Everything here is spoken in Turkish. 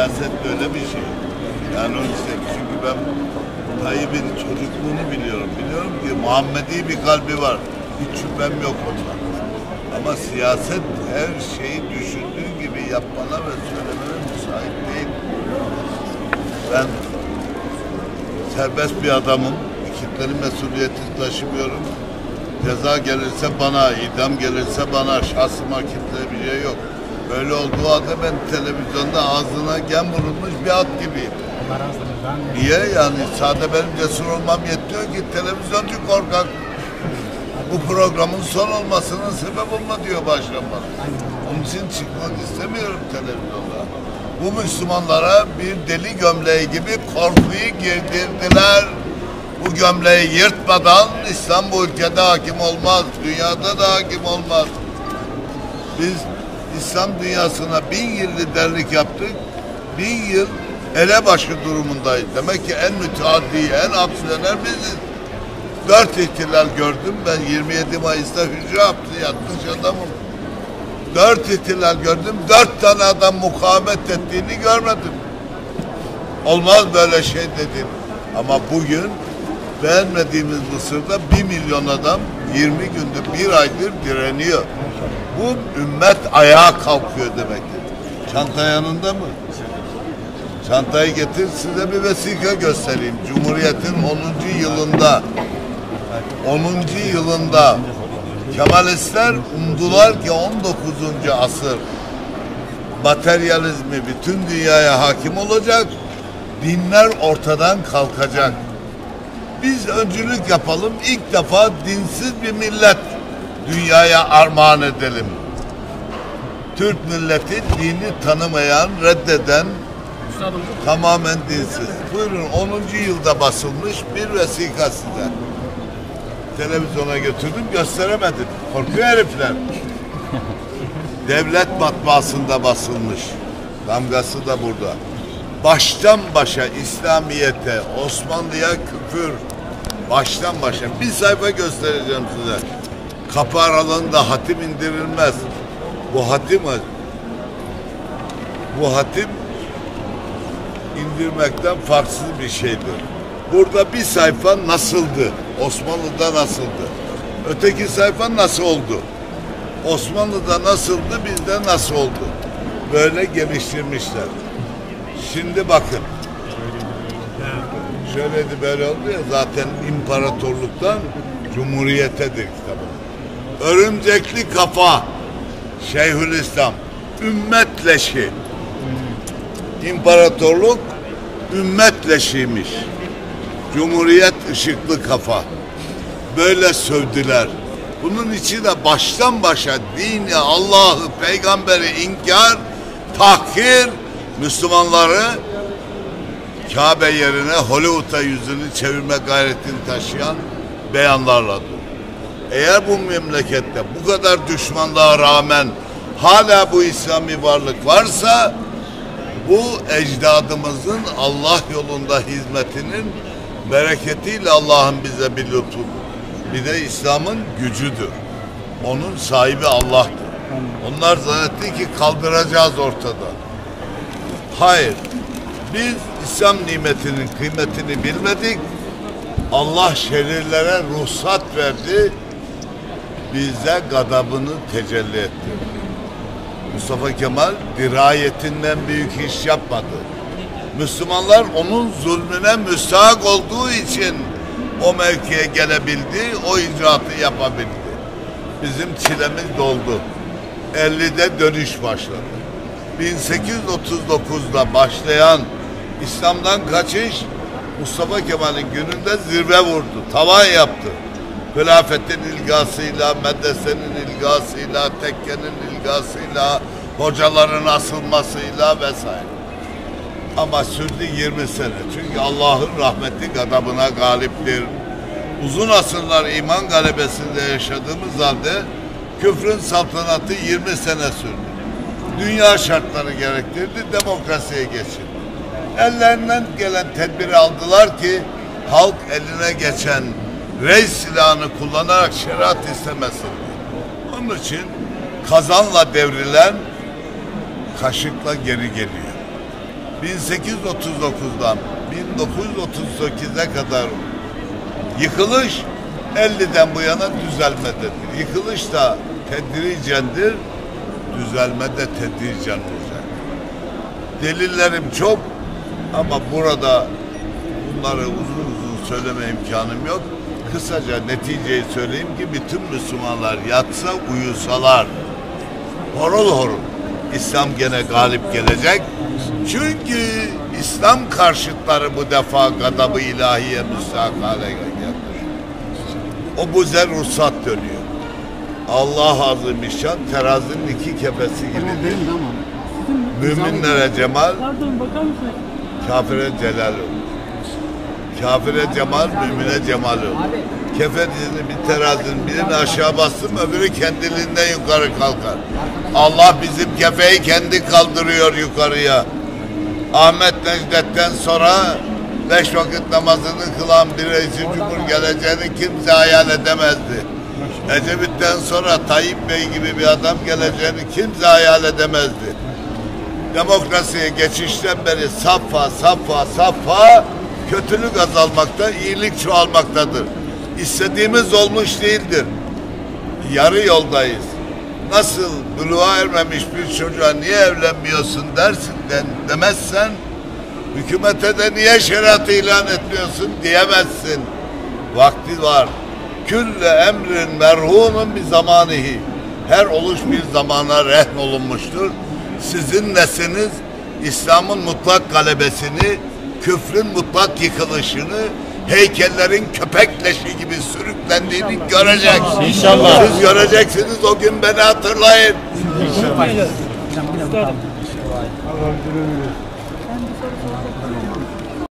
siyaset böyle bir şey. Yani onun için çünkü ben Tayyip'in çocukluğunu biliyorum. Biliyorum ki Muhammedi bir kalbi var. Hiç şüphem yok ondan. Ama siyaset her şeyi düşündüğün gibi yapmana ve söylemene müsait değil. Ben serbest bir adamım. Kitlenin mesuliyeti taşımıyorum. Ceza gelirse bana, idam gelirse bana, şahsıma kitle bir şey yok. Böyle olduğu halde ben televizyonda ağzına gem vurulmuş bir at gibiyim. Allah razı olsun. Ben de Niye yani? Sade benim cesur olmam yetmiyor ki televizyoncu korkak. Bu programın son olmasının sebep olma diyor başkan bana. Onun için çıkmak istemiyorum televizyonda. Bu Müslümanlara bir deli gömleği gibi korkuyu girdirdiler. Bu gömleği yırtmadan İslam bu ülkede hakim olmaz. Dünyada da hakim olmaz. Biz İslam dünyasına bin yıl liderlik yaptık. Bin yıl elebaşı durumundayız. Demek ki en müteaddi, en aksiyoner biziz. Dört ihtilal gördüm. Ben 27 Mayıs'ta hücre yaptı, yatmış adamım. Dört ihtilal gördüm. Dört tane adam mukavemet ettiğini görmedim. Olmaz böyle şey dedim. Ama bugün beğenmediğimiz Mısır'da bir milyon adam 20 gündür, bir aydır direniyor. Bu ümmet ayağa kalkıyor demektir. Çanta yanında mı? Çantayı getir size bir vesika göstereyim. Cumhuriyet'in 10. yılında 10. yılında Kemalistler umdular ki 19. asır materyalizmi bütün dünyaya hakim olacak, dinler ortadan kalkacak. Biz öncülük yapalım, ilk defa dinsiz bir millet dünyaya armağan edelim. Türk milleti dini tanımayan, reddeden, tamamen dinsiz. Buyurun 10. yılda basılmış bir vesika size. Televizyona götürdüm gösteremedim. Korkuyor herifler. Devlet matbaasında basılmış. Damgası da burada. Baştan başa İslamiyete, Osmanlı'ya küfür. Baştan başa. Bir sayfa göstereceğim size. Kapı aralığında hatim indirilmez. Bu hatim bu hatim indirmekten farksız bir şeydir. Burada bir sayfa nasıldı? Osmanlı'da nasıldı? Öteki sayfa nasıl oldu? Osmanlı'da nasıldı, bizde nasıl oldu? Böyle geliştirmişler. Şimdi bakın. Şöyleydi böyle oldu ya zaten imparatorluktan cumhuriyetedir kitabı. Örümcekli kafa Şeyhülislam ümmet leşi İmparatorluk ümmet. Cumhuriyet ışıklı kafa. Böyle sövdüler. Bunun içi de baştan başa dini, Allah'ı, peygamberi inkar, tahkir, Müslümanları Kabe yerine Hollywood'a yüzünü çevirme gayretini taşıyan beyanlarla dolu. Eğer bu memlekette bu kadar düşmanlığa rağmen hala bu İslami varlık varsa bu ecdadımızın Allah yolunda hizmetinin bereketiyle Allah'ın bize bir lütfu. Bir de İslam'ın gücüdür. Onun sahibi Allah'tır. Onlar zannetti ki kaldıracağız ortada. Hayır. Biz İslam nimetinin kıymetini bilmedik. Allah şerirlere ruhsat verdi. Bize gadabını tecelli etti. Mustafa Kemal dirayetinden büyük iş yapmadı. Müslümanlar onun zulmüne müstahak olduğu için o mevkiye gelebildi, o icraatı yapabildi. Bizim çilemiz doldu. 50'de dönüş başladı. 1839'da başlayan İslam'dan kaçış Mustafa Kemal'in gününde zirve vurdu, tavan yaptı. Hilafetin ilgasıyla, medresenin ilgasıyla, tekkenin ilgasıyla, hocaların asılmasıyla vesaire. Ama sürdü 20 sene. Çünkü Allah'ın rahmeti gadabına galiptir. Uzun asırlar iman galebesinde yaşadığımız halde küfrün saltanatı 20 sene sürdü. Dünya şartları gerektirdi, demokrasiye geçildi. Ellerinden gelen tedbiri aldılar ki halk eline geçen reis silahını kullanarak şeriat istemesin. Onun için kazanla devrilen kaşıkla geri geliyor. 1839'dan 1938'e kadar yıkılış 50'den bu yana düzelmededir. Yıkılış da tedricendir, düzelme de tedricen olacak. Delillerim çok ama burada bunları uzun uzun söyleme imkanım yok. Kısaca neticeyi söyleyeyim ki bütün Müslümanlar yatsa uyusalar horul horul İslam gene galip gelecek. Çünkü İslam karşıtları bu defa gadabı ilahiye müstahak hale gelmiş. O bize ruhsat dönüyor. Allah azimüşşan terazinin iki kefesi ama. Müminlere cemal, Pardon bakar mısın? Kafire celal. Kafire cemal, mümine cemal olur. Bir terazinin birini aşağı bastım, öbürü kendiliğinden yukarı kalkar. Allah bizim kefeyi kendi kaldırıyor yukarıya. Ahmet Necdet'ten sonra beş vakit namazını kılan bir reis cumhur geleceğini kimse hayal edemezdi. Ecevit'ten sonra Tayyip Bey gibi bir adam geleceğini kimse hayal edemezdi demokrasiye geçişten beri safha safha safha kötülük azalmakta, iyilik çoğalmaktadır. İstediğimiz olmuş değildir. Yarı yoldayız. Nasıl buluğa ermemiş bir çocuğa niye evlenmiyorsun dersin den, demezsen hükümete de niye şeriatı ilan etmiyorsun diyemezsin. Vakti var. Külle emrin merhunun bir zamanihi. Her oluş bir zamana rehn olunmuştur. Sizin nesliniz İslam'ın mutlak galebesini, küfrün mutlak yıkılışını, heykellerin köpek leşi gibi sürüklendiğini görecek. İnşallah. Siz göreceksiniz o gün beni hatırlayın.